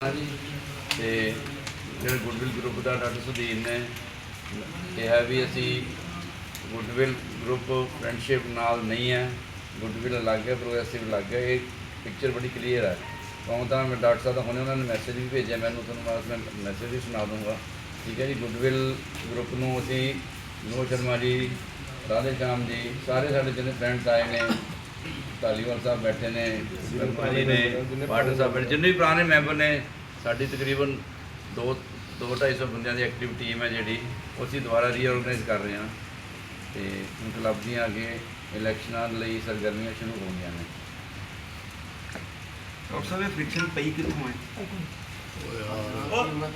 ਜੀ ਤੇ ਜਿਹੜੇ ਗੁੱਡਵਿਲ ਗਰੁੱਪ ਦਾ ਡਾਕਟਰ ਸੁਧੀਰ ਨੇ ਕਿਹਾ ਵੀ ਅਸੀਂ ਗੁੱਡਵਿਲ ਗਰੁੱਪ ਫਰੈਂਡਸ਼ਿਪ ਨਾਲ ਨਹੀਂ ਹੈ। ਗੁੱਡਵਿਲ ਅਲੱਗ ਹੈ ਪ੍ਰੋਗਰੈਸਿਵ ਅਲੱਗ ਹੈ। ਇਹ ਪਿਕਚਰ ਬੜੀ ਕਲੀਅਰ ਹੈ। ਕਹੂੰ ਤਾਂ ਮੈਂ ਡਾਕਟਰ ਸਾਹਿਬ ਦਾ ਹੁਣੇ ਉਹਨਾਂ ਨੇ ਮੈਸੇਜ ਵੀ ਭੇਜਿਆ, ਮੈਨੂੰ ਤੁਹਾਨੂੰ ਬਾਅਦ ਮੈਂ ਮੈਸੇਜ ਵੀ ਸੁਣਾ ਦੂੰਗਾ ਠੀਕ ਹੈ ਜੀ ਗੁੱਡਵਿਲ ਗਰੁੱਪ ਨੂੰ ਅਸੀਂ ਵਿਨੋਦ ਸ਼ਰਮਾ ਜੀ, ਰਾਧੇ ਸ਼ਾਮ ਜੀ, ਸਾਰੇ ਸਾਡੇ ਜਿੰਨੇ ਫਰੈਂਡਸ ਆਏ ਨੇ ਧਾਲੀਵਾਲ ਸਾਹਿਬ ਬੈਠੇ ਨੇ ਸਰਪਾਲੀ ਨੇ ਪਾਟਰ ਸਾਹਿਬ ਬੈਠੇ ਜਿੰਨੇ ਵੀ ਪੁਰਾਣੇ ਮੈਂਬਰ ਨੇ ਸਾਡੀ ਤਕਰੀਬਨ 2 2-250 ਬੰਦਿਆਂ ਦੀ ਐਕਟਿਵ ਟੀਮ ਹੈ ਜਿਹੜੀ ਉਹ ਅਸੀਂ ਦੁਬਾਰਾ ਰੀਆਰਗੇਨਾਈਜ਼ ਕਰ ਰਹੇ ਹਾਂ। ਤੇ ਹੁਣ ਕਲੱਬ ਦੀਆਂ ਅੱਗੇ ਇਲੈਕਸ਼ਨਾਂ ਲਈ ਸਰਗਰਮੀਆਂ ਸ਼ੁਰੂ ਹੋ ਗਈਆਂ ਨੇ। ਡਾਕਟਰ ਸਾਹਿਬ ਇਹ ਫ੍ਰਿਕਸ਼ਨ ਪਈ ਕਿੱਥੋਂ ਹੈ?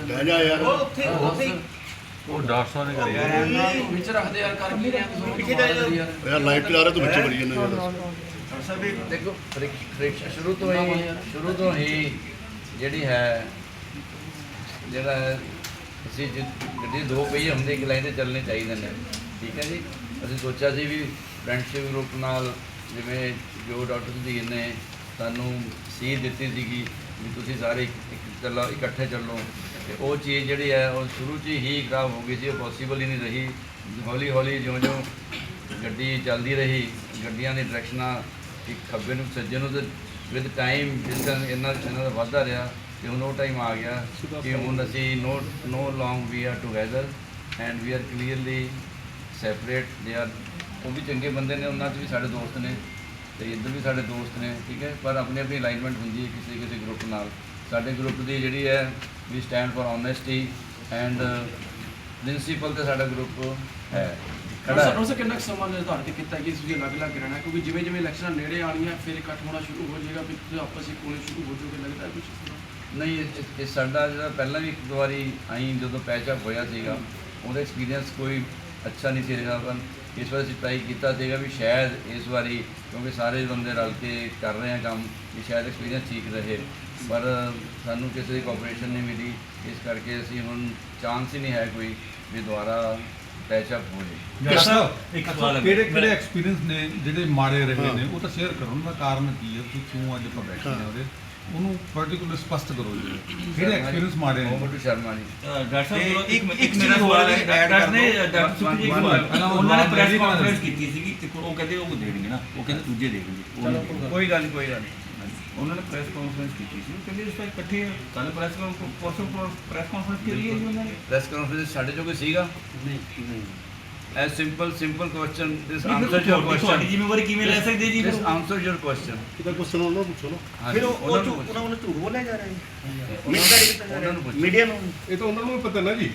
ਲੈ ਜਾ ਯਾਰ। ਉੱਥੇ ਉੱਥੇ ਉਹ ਡਾਕਟਰ ਸਾਹਿਬ ਨੇ ਕਰੀ ਵਿੱਚ ਰੱਖਦੇ ਯਾਰ ਕਰ ਕੀ ਰਹੇ ਪਿੱਛੇ ਜਾ ਯਾਰ। ਯਾਰ ਲਾਈਵ ਚਲਾ ਰਿਹਾ ਤੂੰ ਬੱਚੇ ਬੜੀ ਜੰਨੇ ਸਾਹਿਬ ਇਹ ਦੇਖੋ ਸ਼ੁਰੂ ਤੋਂ ਹੀ ਸ਼ੁਰੂ ਤੋਂ ਹੀ ਜਿਹੜੀ ਹੈ ਜਿਹੜਾ ਹੈ, ਅਸੀਂ ਜਿ- ਗੱਡੀ ਦੋ ਪਹੀਏ ਹੁੰਦੇ ਇੱਕ ਲਾਈਨ ਤੇ ਚੱਲਣੇ ਚਾਹੀਦੇ ਨੇ। ਠੀਕ ਹੈ ਜੀ? ਅਸੀਂ ਸੋਚਿਆ ਸੀ ਵੀ ਫਰੈਂਡਸ਼ਿਪ ਗਰੁੱਪ ਨਾਲ ਜਿਵੇਂ ਜੋ ਡਾਕਟਰ ਸੁਧੀਰ ਨੇ ਸਾਨੂੰ ਸੀਖ ਦਿੱਤੀ ਸੀਗੀ ਵੀ ਤੁਸੀਂ ਸਾਰੇ ਚੱਲੋ ਇਕੱਠੇ ਚੱਲੋ। ਤੇ ਉਹ ਚੀਜ਼ ਜਿਹੜੀ ਹੈ ਉਹ ਸ਼ੁਰੂ 'ਚ ਹੀ ਖਰਾਬ ਹੋ ਗਈ ਸੀ ਉਹ ਪੋਸੀਬਲ ਹੀ ਨਹੀਂ ਰਹੀ। ਹੌਲੀ ਹੌਲੀ ਜਿਉਂ-ਜਿਉਂ ਗੱਡੀ ਚੱਲਦੀ ਰਹੀ ਗੱਡੀਆਂ ਦੀ ਡਾਇਰੈਕਸ਼ਨਾਂ ਕਿ ਖੱਬੇ ਨੂੰ ਸੱਜੇ ਨੂੰ ਤੇ ਵਿਦ ਟਾਈਮ ਜਿਸ ਤਰ੍ਹਾਂ ਇਹਨਾਂ ਇਹਨਾਂ ਦਾ ਵਾਧਾ ਰਿਹਾ, ਤੇ ਹੁਣ ਉਹ ਟਾਈਮ ਆ ਗਿਆ ਕਿ ਹੁਣ ਅਸੀਂ no no long we are together and we are clearly separate they are ਉਹ ਵੀ ਚੰਗੇ ਬੰਦੇ ਨੇ, ਉਹਨਾਂ 'ਚ ਵੀ ਸਾਡੇ ਦੋਸਤ ਨੇ ਤੇ ਇੱਧਰ ਵੀ ਸਾਡੇ ਦੋਸਤ ਨੇ, ਠੀਕ ਹੈ? ਪਰ ਆਪਣੀ ਆਪਣੀ ਅਲਾਈਨਮੈਂਟ ਹੁੰਦੀ ਹੈ ਕਿਸੇ ਕਿਸੇ ਗਰੁੱਪ ਨਾਲ। ਸਾਡੇ ਗਰੁੱਪ ਦੀ ਜਿਹੜੀ ਹੈ we stand for honesty and principle ਤੇ ਸਾਡਾ ਗਰੁੱਪ ਹੈ। ਖੜਾ ਹੈ। ਉਸ ਕਿੰਨਾ ਕੁ ਸਮਾਂ ਨਿਰਧਾਰਿਤ ਕੀਤਾ ਕਿ ਤੁਸੀਂ ਅਲੱਗ-ਅਲੱਗ ਰਹਿਣਾ ਕਿਉਂਕਿ ਜਿਵੇਂ ਜਿਵੇਂ ਇਲੈਕਸ਼ਨਾਂ ਨੇੜੇ ਆਣੀਆਂ ਫਿਰ ਇਕੱਠ ਹੋਣਾ ਸ਼ੁਰੂ ਹੋ ਜਾਏਗਾ ਫਿਰ ਤੁਸੀਂ ਆਪਸ ਵਿੱਚ ਕੋਲੇ ਸ਼ੁਰੂ ਹੋ ਜਾਓਗੇ ਲੱਗਦਾ ਕੁਝ ਨਹੀਂ ਇਹ- ਇਹ- ਇਹ ਸਾਡਾ ਜਿਹੜਾ ਪਹਿਲਾਂ ਵੀ ਇੱਕ ਦੋ ਵਾਰੀ ਆਈ ਜਦੋਂ ਪੈਚ ਅਪ ਹੋਇਆ ਸੀਗਾ ਉਹਦਾ ਐਕਸਪੀਰੀਅੰਸ ਕੋਈ ਅੱਛਾ ਨਹੀਂ ਸੀ ਰਿਹਾ ਪਰ ਇਸ ਵਾਰ ਅਸੀਂ ਟਰਾਈ ਕੀਤਾ ਸੀਗਾ ਵੀ ਸ਼ਾਇਦ ਇਸ ਵਾਰੀ ਕਿਉਂਕਿ ਸਾਰੇ ਬੰਦੇ ਰਲ ਕੇ ਕਰ ਰਹੇ ਆ ਕੰਮ ਵੀ ਸ਼ਾਇਦ ਐਕਸਪੀਰੀਅੰਸ ਠੀਕ ਰਹੇ। ਪਰ ਸਾਨੂੰ ਕਿਸੇ ਦੀ ਕੋਆਪਰੇਸ਼ਨ ਨਹੀਂ ਮਿਲੀ ਇਸ ਕਰਕੇ ਅਸੀਂ ਹੁਣ ਚਾਂਸ ਹੀ ਨਹੀਂ ਹੈ ਕੋਈ ਵੀ ਦੁਬਾਰਾ ਪੈਚ ਅਪ ਹੋ ਜਾਏ ਡਾਕਟਰ ਸਾਹਿਬ ਇੱਕ ਸਵਾਲ ਕਿਹੜੇ ਕਿਹੜੇ ਐਕਸਪੀਰੀਅੰਸ ਨੇ ਜਿਹੜੇ ਮਾੜੇ ਰਹੇ ਨੇ? ਉਹ ਤਾਂ ਸ਼ੇਅਰ ਕਰੋ ਦਾ ਕਾਰਨ ਕੀ ਹੈ? ਤੁਸੀਂ ਕਿਉਂ ਅੱਜ ਆਪਾਂ ਬੈਠੇ ਨੇ ਉਹਦੇ ਉਹਨੂੰ ਪਾਰਟਿਕੂਲਰ ਸਪਸ਼ਟ ਕਰੋ ਜੀ। ਕਿਹੜੇ ਐਕਸਪੀਰੀਅੰਸ ਮਾੜੇ ਨੇ? ਮੁਹੰਮਦ ਸ਼ਰਮਾ ਜੀ। ਡਾਕਟਰ ਸਾਹਿਬ, ਇੱਕ ਇੱਕ- ਮੇਰਾ ਸਵਾਲ ਹੈ ਡਾਕਟਰ ਨੇ। ਡਾਕਟਰ ਸੁਖੀ ਜੀ ਉਹਨਾਂ ਨੇ ਪ੍ਰੈਸ ਕਾਨਫਰੰਸ ਕੀਤੀ ਸੀਗੀ ਤੇ ਉਹ ਕਹਿੰਦੇ ਉਹ ਦੇਣਗੇ ਨਾ ਉਹ ਕਹਿੰਦੇ ਦੂਜੇ ਦੇਣਗੇ। ਕੋਈ ਗੱਲ ਨਹੀਂ ਕੋਈ ਗੱਲ ਨਹੀਂ ਉਹਨਾਂ ਨੇ ਪ੍ਰੈਸ ਕਾਨਫਰੰਸ ਕੀਤੀ ਸੀ। ਉਹ ਕਹਿੰਦੇ ਇਸ ਵਾਰ ਇਕੱਠੇ ਕੱਲ ਪ੍ਰੈਸ ਪਰਸੋਂ ਪ੍ਰੈਸ ਕਾਨਫਰੰਸ ਕੀਤੀ ਹੈ ਜੀ ਉਹਨਾਂ ਨੇ। ਪ੍ਰੈਸ ਕਾਨਫਰੰਸ ਸਾਡੇ ਚੋਂ ਕੋਈ ਸੀਗਾ? ਨਹੀਂ as simple simple question this answer your ਤੁਹਾਡੀ ਕੁਐਸਚਨ ਜ਼ਿੰਮੇਵਾਰੀ ਕਿਵੇਂ ਲੈ ਸਕਦੇ ਜੀ ਦਿਸ ਆਨਸਰ ਯੋਰ ਕੁਐਸਚਨ ਕਿਹਦਾ ਕੁਐਸਚਨ ਉਹਨਾਂ ਨੂੰ ਪੁੱਛੋ ਨਾ। ਫਿਰ ਉਹ ਉਹਨਾਂ ਨੂੰ ਝੂਠ ਬੋਲਿਆ ਜਾ ਰਿਹਾ ਹੈ ਮੀਡੀਆ ਨੂੰ ਇਹ ਤਾਂ ਉਹਨਾਂ ਨੂੰ ਪਤਾ ਨਾ ਜੀ।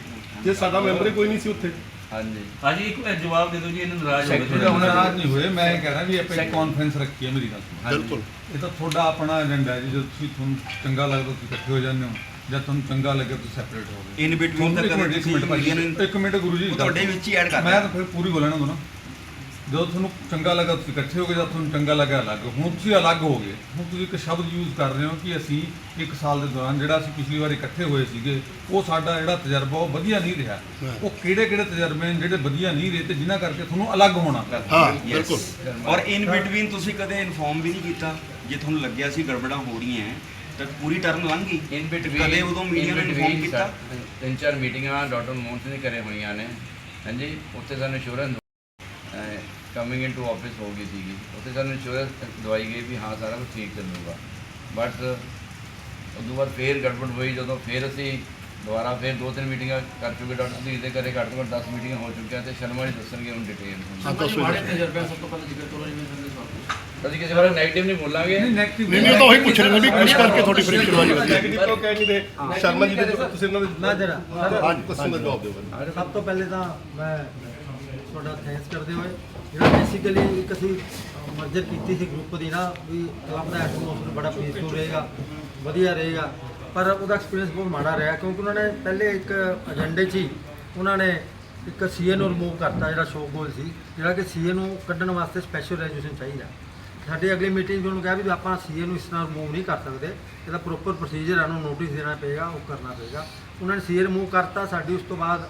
ਜੇ ਸਾਡਾ ਮੈਂਬਰ ਕੋਈ ਨਹੀਂ ਸੀ ਉੱਥੇ। ਹਾਂਜੀ। ਹਾਂਜੀ ਇੱਕ ਜਵਾਬ ਦੇ ਦਿਓ ਜੀ ਇਹਨਾਂ ਨਾਰਾਜ਼ ਹੋ ਗਏ ਥੋੜ੍ਹਾ। ਉਹਨਾਂ ਨਾਰਾਜ਼ ਨਹੀਂ ਹੋਏ ਮੈਂ ਇਹ ਕਹਿ ਰਿਹਾ ਵੀ ਆਪਾਂ ਇੱਕ ਕਾਨਫਰੰਸ ਰੱਖੀ ਹੈ ਮੇਰੀ ਗੱਲ ਸੁਣੋ। ਬਿਲਕੁਲ। ਇਹ ਤਾਂ ਤੁਹਾਡਾ ਆਪਣਾ ਏਜੰਡਾ ਹੈ ਜੀ ਜਦੋਂ ਤੁਸੀਂ ਤੁਹਾਨੂੰ ਚੰਗਾ ਲੱਗਦਾ ਤੁਸੀਂ ਇਕੱਠੇ ਹੋ ਜਾਂਦੇ ਹੋ ਜਾਂ ਤੁਹਾਨੂੰ ਚੰਗਾ ਲੱਗੇ ਤੁਸੀਂ ਸੈਪਰੇਟ ਹੋ ਗਏ। ਇਨ ਬਿਟਵੀਨ ਇੱਕ ਤਾਂ ਮਿੰਟ, ਇੱਕ ਮਿੰਟ ਭਾਜੀ, ਇੱਕ ਮਿੰਟ ਗੁਰੂ ਜੀ ਤੁਹਾਡੇ ਵਿੱਚ ਹੀ ਐਡ ਕਰ ਮੈਂ ਤਾਂ ਫਿਰ ਪੂਰੀ ਬੋਲਣਾ ਹੁੰਦਾ ਨਾ ਜਦੋਂ ਤੁਹਾਨੂੰ ਚੰਗਾ ਲੱਗਾ ਤੁਸੀਂ ਇਕੱਠੇ ਹੋ ਗਏ ਜਾਂ ਤੁਹਾਨੂੰ ਚੰਗਾ ਲੱਗਾ ਅਲੱਗ ਹੁਣ ਤੁਸੀਂ ਅਲੱਗ ਹੋ ਗਏ। ਹੁਣ ਤੁਸੀਂ ਇੱਕ ਸ਼ਬਦ ਯੂਜ਼ ਕਰ ਰਹੇ ਹੋ ਕਿ ਅਸੀਂ ਇੱਕ ਸਾਲ ਦੇ ਦੌਰਾਨ ਜਿਹੜਾ ਅਸੀਂ ਪਿਛਲੀ ਵਾਰ ਇਕੱਠੇ ਹੋਏ ਸੀਗੇ ਉਹ ਸਾਡਾ ਜਿਹੜਾ ਤਜਰਬਾ ਉਹ ਵਧੀਆ ਨਹੀਂ ਰਿਹਾ। ਉਹ ਕਿਹੜੇ ਕਿਹੜੇ ਤਜਰਬੇ ਨੇ ਜਿਹੜੇ ਵਧੀਆ ਨਹੀਂ ਰਹੇ ਤੇ ਜਿਨ੍ਹਾਂ ਕਰਕੇ ਤੁਹਾਨੂੰ ਅਲੱਗ ਹੋਣਾ ਪਿਆ? ਹਾਂ. ਬਿਲਕੁਲ। ਔਰ ਇਨ ਬਿਟਵੀਨ ਤੁਸੀਂ ਕਦੇ ਇਨਫੋਰਮ ਵੀ ਨਹੀਂ ਕੀਤਾ ਜੇ ਤੁਹਾਨੂੰ ਲੱਗਿਆ ਸੀ ਗੜਬੜਾਂ ਹੋ ਰਹੀਆਂ ਤਾਂ ਪੂਰੀ ਟਰਮ ਲੰਘ ਗਈ? ਇਨ ਬਿਟਵੀਨ ਕਦੇ ਉਦੋਂ ਮੀਡੀਆ ਨੂੰ ਇਨਫੋਰਮ ਕੀਤਾ? ਤਿੰਨ ਚਾਰ ਮੀਟਿੰਗਾਂ ਡਾਕਟਰ ਮੋਹਨ ਸਿੰਘ ਨੇ ਕਰੇ ਹੋਈਆਂ ਨੇ। ਹਾਂਜੀ ਉੱਥੇ ਸਾਨੂੰ ਇੰਸ਼ੋਰੈਂਸ ਕਮਿੰਗ ਇਨਟੂ ਆਫਿਸ ਹੋ ਗਈ ਸੀਗੀ ਉੱਥੇ ਸਾਨੂੰ ਇੰਸ਼ੋਰੈਂਸ ਦਵਾਈ ਗਈ ਵੀ ਹਾਂ ਸਾਰਾ ਕੁਝ ਠੀਕ ਚੱਲੂਗਾ ਬਟ ਉਦੋਂ ਬਾਅਦ ਫੇਰ ਗੜਬੜ ਹੋਈ ਜਦੋਂ ਫੇਰ ਅਸੀਂ ਦੁਬਾਰਾ ਫੇਰ ਦੋ ਤਿੰਨ ਮੀਟਿੰਗਾਂ ਕਰ ਚੁੱਕੇ ਡਾਕਟਰ ਸੁਧੀਰ ਦੇ ਘਰੇ ਘੱਟ ਤੋਂ ਘੱਟ 10 ਮੀਟਿੰਗਾਂ ਹੋ ਚੁੱਕੀਆਂ ਤੇ ਸ਼ਰਮਾ ਜੀ ਦੱਸਣਗੇ ਹੁਣ ਡਿਟੇਲ ਮਾੜੇ ਦੱਸੋ। ਤਜਰਬੇ ਸਭ ਤੋਂ ਪਹਿਲਾਂ ਜ਼ਿਕਰ ਕਰੋ ਜਿਵੇਂ ਸੰਦੇ ਸਵਾਲ ਅਸੀਂ ਕਿਸੇ ਬਾਰੇ 네ਗੇਟਿਵ ਨਹੀਂ ਬੋਲਾਂਗੇ ਨਹੀਂ ਨੈਗੇਟਿਵ ਨਹੀਂ ਉਹ ਤਾਂ ਉਹੀ ਪੁੱਛ ਰਹੇ ਨੇ ਵੀ ਕੁਛ ਕਰਕੇ ਤੁਹਾਡੀ ਫ੍ਰਿਕਸ਼ਨ ਹੋਈ ਹੋਈ ਨੈਗੇਟਿਵ ਤਾਂ ਕਹਿ ਨਹੀਂ ਰਹੇ ਸ਼ਰਮਾ ਜੀ ਦੇ ਤੁਸੀਂ ਇਹਨਾਂ ਦੇ ਨਾ ਜਰਾ ਹਾਂ ਕੁਐਸਚਨ ਦਾ ਜਵਾਬ ਦਿਓ। ਸਭ ਤੋਂ ਪਹਿਲੇ ਤਾਂ ਮੈਂ ਤੁਹਾਡਾ ਥੈਂਕਸ ਕਰਦੇ ਹੋਏ ਜਿਹੜਾ ਬੇਸਿਕਲੀ ਇੱਕ ਅਸੀਂ ਮਰਜਰ ਕੀਤੀ ਸੀ ਗਰੁੱਪ ਦੀ ਨਾ, ਵੀ ਕਲੱਬ ਦਾ ਐਟਮੋਸਫੇਅਰ ਬੜਾ ਪੀਸਫੁਲ ਰਹੇਗਾ, ਵਧੀਆ ਰਹੇਗਾ। ਪਰ ਉਹਦਾ ਐਕਸਪੀਰੀਅੰਸ ਬਹੁਤ ਮਾੜਾ ਰਿਹਾ, ਕਿਉਂਕਿ ਉਹਨਾਂ ਨੇ ਪਹਿਲੇ ਇੱਕ ਏਜੰਡੇ 'ਚ ਹੀ ਉਹਨਾਂ ਨੇ ਇੱਕ ਸੀਏ ਨੂੰ ਰਿਮੂਵ ਕਰਤਾ, ਜਿਹੜਾ ਸ਼ੋਅ ਗੋਲ ਸੀ, ਜਿਹੜਾ ਕਿ ਸੀਏ ਨੂੰ ਕੱਢਣ ਵਾਸਤੇ ਸਪੈਸ਼ਲ ਰੈਜੂਲੇਸ਼ਨ ਚਾਹੀਦਾ। ਸਾਡੀ ਅਗਲੀ ਮੀਟਿੰਗ 'ਚ ਉਹਨੂੰ ਕਿਹਾ ਵੀ ਆਪਾਂ ਸੀਏ ਨੂੰ ਇਸ ਤਰ੍ਹਾਂ ਰਿਮੂਵ ਨਹੀਂ ਕਰ ਸਕਦੇ, ਇਹਦਾ ਪ੍ਰੋਪਰ ਪ੍ਰੋਸੀਜਰ ਹੈ ਉਹਨੂੰ ਨੋਟਿਸ ਦੇਣਾ ਪਏਗਾ, ਉਹ ਕਰਨਾ ਪਏਗਾ। ਉਹਨਾਂ ਨੇ ਸੀਏ ਰਿਮੂਵ ਕਰਤਾ, ਸਾਡੀ ਉਸ ਤੋਂ ਬਾਅਦ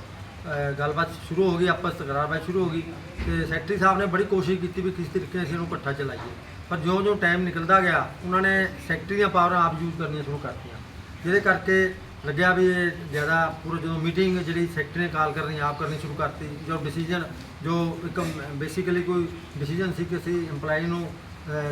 ਗੱਲਬਾਤ ਸ਼ੁਰੂ ਹੋ ਗਈ, ਆਪਸ ਤਕਰਾਰਬਾਜ਼ੀ ਸ਼ੁਰੂ ਹੋ ਗਈ ਤੇ ਸੈਕਟਰੀ ਸਾਹਿਬ ਨੇ ਬੜੀ ਕੋਸ਼ਿਸ਼ ਕੀਤੀ ਵੀ ਕਿਸ ਤਰੀਕੇ ਅਸੀਂ ਇਹਨੂੰ ਇਕੱਠਾ ਚਲਾਈਏ। ਪਰ ਜਿਉਂ-ਜਿਉਂ ਟਾਈਮ ਨਿਕਲਦਾ ਗਿਆ, ਉਹਨਾਂ ਨੇ ਸੈਕਟਰੀ ਦੀਆਂ ਪਾਵਰਾਂ ਆਪ ਯੂਜ਼ ਕਰਨੀਆਂ ਸ਼ੁਰੂ ਕਰਤੀਆਂ। ਜਿਹਦੇ ਕਰਕੇ ਲੱਗਿਆ ਵੀ ਇਹ ਜ਼ਿਆਦਾ ਪੂਰਾ ਜਦੋਂ ਮੀਟਿੰਗ ਜਿਹੜੀ ਸੈਕਟਰੀ ਨੇ ਕਾਲ ਕਰਨੀ, ਆਪ ਕਰਨੀ ਸ਼ੁਰੂ ਕਰਤੀ, ਜੋ ਡਿਸੀਜਨ ਜੋ ਇੱਕ ਬੇਸਿਕਲੀ ਕੋਈ ਡਿਸੀਜਨ ਸੀ ਕਿ ਅਸੀਂ EMPLOYE ਨੂੰ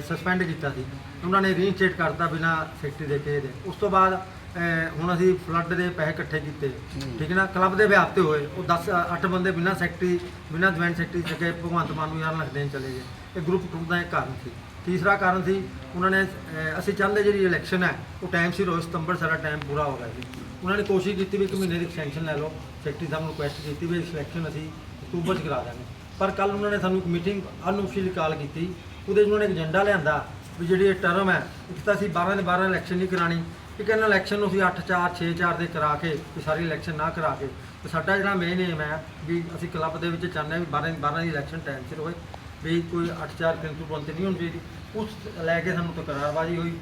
ਸਸਪੈਂਡ ਕੀਤਾ ਸੀ। ਉਹਨਾਂ ਨੇ ਰੀਇਨਸਟੇਟ ਕਰਤਾ ਬਿਨਾ ਸੈਕਟਰੀ ਦੇ ਕੇ ਦੇ। ਉਸ ਤੋਂ ਬਾਅਦ ਅਹ, ਹੁਣ ਅਸੀਂ ਫਲੱਡ ਦੇ ਪੈਸੇ ਇਕੱਠੇ ਕੀਤੇ। ਠੀਕ ਹੈ ਨਾ? ਕਲੱਬ ਦੇ ਵਿਆਹ ਤੇ ਹੋਏ। ਉਹ 10 8 ਬੰਦੇ ਬਿਨਾ ਸੈਕਟਰੀ ਬਿਨਾ ਜੁਆਇੰਟ ਸੈਕਟਰੀ ਸਕੇ ਭਗਵੰਤ ਮਾਨ ਨੂੰ ਯਾਰ ਦੇਣ ਚਲੇ ਗਏ। ਇਹ ਗਰੁੱਪ ਟੁੱਟਣ ਦਾ ਇੱਕ ਕਾਰਨ ਸੀ। ਤੀਸਰਾ ਕਾਰਨ ਸੀ ਉਹਨਾਂ ਨੇ ਅਹ, ਅਸੀਂ ਚਾਹੁੰਦੇ ਜਿਹੜੀ ਇਲੈਕਸ਼ਨ ਹੈ ਉਹ ਟਾਈਮ ਸਿਰ ਹੋਏ ਸਤੰਬਰ ਸਾਡਾ ਟਾਈਮ ਪੂਰਾ ਹੋ ਗਿਆ ਸੀ। ਉਹਨਾਂ ਨੇ ਕੋਸ਼ਿਸ਼ ਕੀਤੀ ਵੀ ਇੱਕ ਮਹੀਨੇ ਦੀ ਐਕਸਟੈਂਸ਼ਨ ਲੈ ਲਓ। ਸੈਕਟਰੀ ਸਾਹਿਬ ਨੂੰ ਰਿਕੁਐਸਟ ਕੀਤੀ ਵੀ ਇਲੈਕਸ਼ਨ ਅਸੀਂ ਅਕਤੂਬਰ 'ਚ ਕਰਾ ਦਾਂਗੇ ਪਰ ਕੱਲ ਉਹਨਾਂ ਨੇ ਸਾਨੂੰ ਇੱਕ ਮੀਟਿੰਗ ਅਨਆਫੀਸ਼ੀਅਲੀ ਕਾਲ ਕੀਤੀ। ਉਹਦੇ 'ਚ ਉਹਨਾਂ ਨੇ ਏਜੰਡਾ ਲਿਆਂਦਾ ਵੀ ਜਿਹੜੀ ਇਹ ਟਰਮ ਹੈ ਇੱਕ ਤਾਂ ਅਸੀਂ 12 ਦੇ 12 ਇਲੈਕਸ਼ਨ ਨਹੀਂ ਕਰਾਣੀ ਇੱਕ ਇਹਨਾਂ ਇਲੈਕਸ਼ਨ ਨੂੰ ਅਸੀਂ 8 4 6 4 ਦੇ ਕਰਾ ਕੇ ਵੀ ਸਾਰੀ ਇਲੈਕਸ਼ਨ ਨਾ ਕਰਾ ਕੇ। ਤੇ ਸਾਡਾ ਜਿਹੜਾ ਮੇਨ ਏਮ ਹੈ ਵੀ ਅਸੀਂ ਕਲੱਬ ਦੇ ਵਿੱਚ ਚਾਹੁੰਦੇ ਹਾਂ ਵੀ 12 12 ਦੀ ਇਲੈਕਸ਼ਨ ਟਾਈਮ ਸਿਰ ਹੋਏ ਵੀ ਕੋਈ 8 4 ਕਿੰਤੂ ਬੰਤੇ ਨਹੀਂ ਹੋਣੀ ਚਾਹੀਦੀ। ਉਸ ਲੈ ਕੇ ਸਾਨੂੰ ਤਕਰਾਰਬਾਜ਼ੀ ਹੋਈ।